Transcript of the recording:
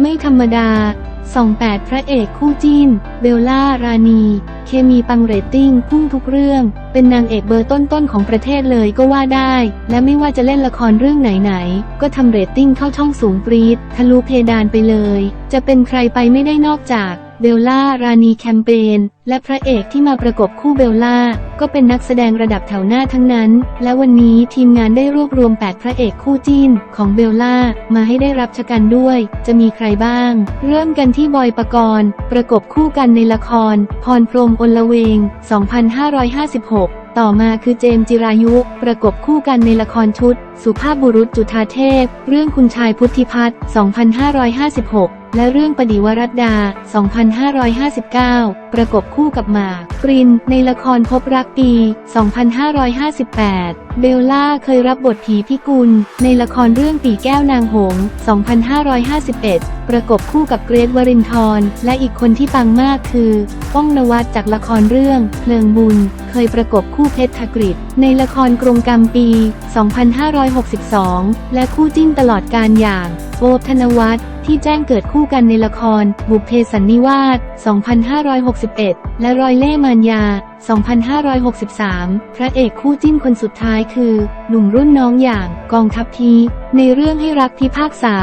ไม่ธรรมดา 28 พระเอกคู่จิ้น เบลล่า รานีเคมีปังเรตติ้งพุ่งทุกเรื่อง เป็นนางเอกเบอร์ต้นๆของประเทศเลยก็ว่าได้ และไม่ว่าจะเล่นละครเรื่องไหนๆ ก็ทำเรตติ้งเข้าช่องสูงปรีดทะลุเพดานไปเลย จะเป็นใครไปไม่ได้นอกจาก เบลล่า รานีแคมเปญ และพระเอกที่มาประกบคู่เบลล่า ก็เป็นนักแสดงระดับแถวหน้าทั้งนั้น และวันนี้ทีมงานได้รวบรวม 8 พระเอกคู่จิ้น ของเบลล่า มาให้ได้รับชะกันด้วย จะมีใครบ้าง เริ่มกันที่บอยปกรณ์ ประกบคู่กันในละคร พรพรมอลเวง 2556ต่อมาคือเจมส์จิรายุ ประกบคู่กันในละครชุด สุภาพบุรุษจุฑาเทพ เรื่องคุณชายพุทธิพัฒน์2556 และเรื่องปดิวรัตดา 2559 ประกบคู่กับหมากปริน ในละครพบรักปี 2558 เบลล่าเคยรับบทผีพิกุล ในละครเรื่องปีแก้วนางหงส์2551 ประกบคู่กับเกรทวรินทร์และอีกคนที่ปังมากคือ ป้องนวัดจากละครเรื่องเพลิงบุญ เคยประกบคู่เพชรธกฤษในละครกรงกรรมปี 2562 และคู่จิ้นตลอดการอย่างโอบธนวัฒน์ ที่แจ้งเกิดคู่กันในละคร บุพเพสันนิวาส 2561 และรอยเล่มานยา 2563 พระเอกคู่จิ้นคนสุดท้ายคือ หนุ่มรุ่นน้องอย่างกองทัพที ในเรื่องให้รักพิพากษา